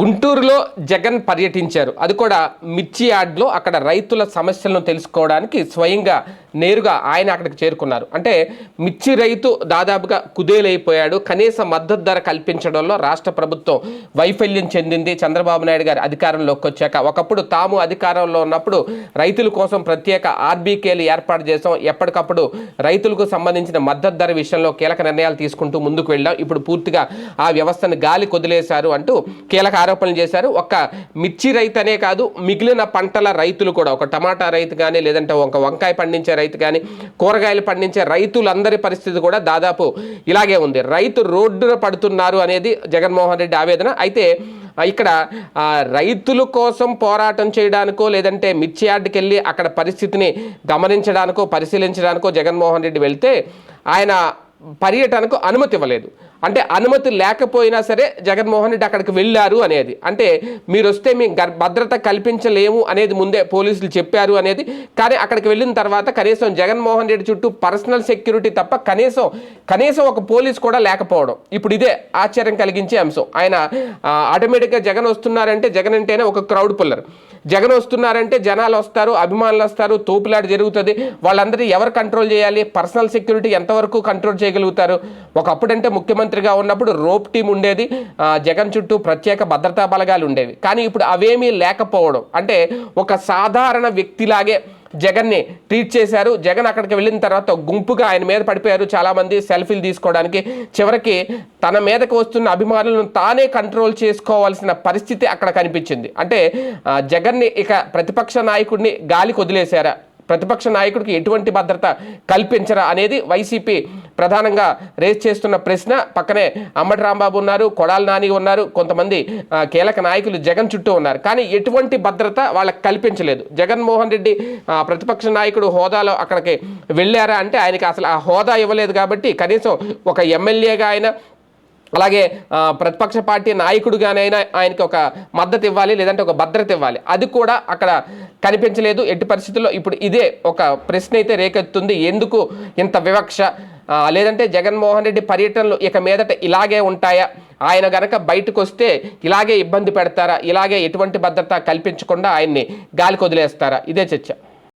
గుంటూరులో జగన్ పర్యటించారు. అది కూడా మిర్చి యార్డ్లో అక్కడ రైతుల సమస్యలను తెలుసుకోవడానికి స్వయంగా నేరుగా ఆయన అక్కడికి చేరుకున్నారు. అంటే మిర్చి రైతు దాదాపుగా కుదేలైపోయాడు. కనీస మద్దతు ధర కల్పించడంలో రాష్ట్ర ప్రభుత్వం వైఫల్యం చెందింది. చంద్రబాబు నాయుడు గారి అధికారంలోకి వచ్చాక ఒకప్పుడు తాము అధికారంలో ఉన్నప్పుడు రైతుల కోసం ప్రత్యేక ఆర్బీకేలు ఏర్పాటు చేసాం ఎప్పటికప్పుడు రైతులకు సంబంధించిన మద్దతు ధర విషయంలో కీలక నిర్ణయాలు తీసుకుంటూ ముందుకు వెళ్ళాం. ఇప్పుడు పూర్తిగా ఆ వ్యవస్థను గాలి కొదిలేశారు అంటూ కీలక ఆరోపణలు చేశారు. ఒక్క మిర్చి రైతు అనే కాదు మిగిలిన పంటల రైతులు కూడా. ఒక టమాటా రైతు కానీ లేదంటే ఒక వంకాయ పండించే రైతు కానీ కూరగాయలు పండించే రైతులందరి పరిస్థితి కూడా దాదాపు ఇలాగే ఉంది. రైతు రోడ్డున పడుతున్నారు అనేది జగన్మోహన్ రెడ్డి ఆవేదన. అయితే ఇక్కడ రైతుల కోసం పోరాటం చేయడానికో లేదంటే మిర్చి యార్డ్కి వెళ్ళి అక్కడ పరిస్థితిని గమనించడానికో పరిశీలించడానికో జగన్మోహన్ రెడ్డి వెళ్తే ఆయన పర్యటనకు అనుమతి ఇవ్వలేదు. అంటే అనుమతి లేకపోయినా సరే జగన్మోహన్ రెడ్డి అక్కడికి వెళ్ళారు అనేది. అంటే మీరు వస్తే మేము గర్- భద్రత కల్పించలేము అనేది ముందే పోలీసులు చెప్పారు అనేది. కానీ అక్కడికి వెళ్ళిన తర్వాత కనీసం జగన్మోహన్ రెడ్డి చుట్టూ పర్సనల్ సెక్యూరిటీ తప్ప కనీసం కనీసం ఒక పోలీస్ కూడా లేకపోవడం. ఇప్పుడు ఇదే ఆశ్చర్యం కలిగించే అంశం. ఆయన ఆటోమేటిక్గా జగన్ వస్తున్నారంటే జగన్ అంటేనే ఒక క్రౌడ్ పుల్లర్. జగన్ వస్తున్నారంటే జనాలు వస్తారు అభిమానులు వస్తారు తోపులాట జరుగుతుంది. వాళ్ళందరినీ ఎవరు కంట్రోల్ చేయాలి? పర్సనల్ సెక్యూరిటీ ఎంతవరకు కంట్రోల్ చేయగలుగుతారు? ఒకప్పుడంటే ముఖ్యమంత్రిగా ఉన్నప్పుడు రోప్ టీం ఉండేది. జగన్ చుట్టూ ప్రత్యేక భద్రతా బలగాలు ఉండేవి. కానీ ఇప్పుడు అవేమీ లేకపోవడం. అంటే ఒక సాధారణ వ్యక్తిలాగే జగన్ని ట్రీట్ చేశారు. జగన్ అక్కడికి వెళ్ళిన తర్వాత గుంపుగా ఆయన మీద పడిపోయారు. చాలామంది సెల్ఫీలు తీసుకోవడానికి. చివరికి తన మీదకి వస్తున్న అభిమానులను తానే కంట్రోల్ చేసుకోవాల్సిన పరిస్థితి అక్కడ కనిపించింది. అంటే జగన్ని ఇక ప్రతిపక్ష నాయకుడిని గాలికి వదిలేశారా? ప్రతిపక్ష నాయకుడికి ఎటువంటి భద్రత కల్పించరా అనేది వైసీపీ ప్రధానంగా రేస్ చేస్తున్న ప్రశ్న పక్కనే అమ్మటి రాంబాబు ఉన్నారు కొడాల నాని ఉన్నారు కొంతమంది కీలక నాయకులు జగన్ చుట్టూ ఉన్నారు. కానీ ఎటువంటి భద్రత వాళ్ళకి కల్పించలేదు. జగన్మోహన్ రెడ్డి ప్రతిపక్ష నాయకుడు హోదాలో అక్కడికి వెళ్ళారా అంటే ఆయనకి అసలు ఆ హోదా ఇవ్వలేదు కాబట్టి కనీసం ఒక ఎమ్మెల్యేగా ఆయన అలాగే ప్రతిపక్ష పార్టీ నాయకుడుగానైనా ఆయనకి ఒక మద్దతు ఇవ్వాలి లేదంటే ఒక భద్రత ఇవ్వాలి. అది కూడా అక్కడ కనిపించలేదు. ఎట్టి పరిస్థితుల్లో ఇప్పుడు ఇదే ఒక ప్రశ్న అయితే రేకెత్తుంది. ఎందుకు ఇంత వివక్ష? లేదంటే జగన్మోహన్ రెడ్డి పర్యటనలు ఇక మీదట ఇలాగే ఉంటాయా? ఆయన గనక బయటకు వస్తే ఇలాగే ఇబ్బంది పెడతారా? ఇలాగే ఎటువంటి భద్రత కల్పించకుండా ఆయన్ని గాలికి వదిలేస్తారా? ఇదే చర్చ.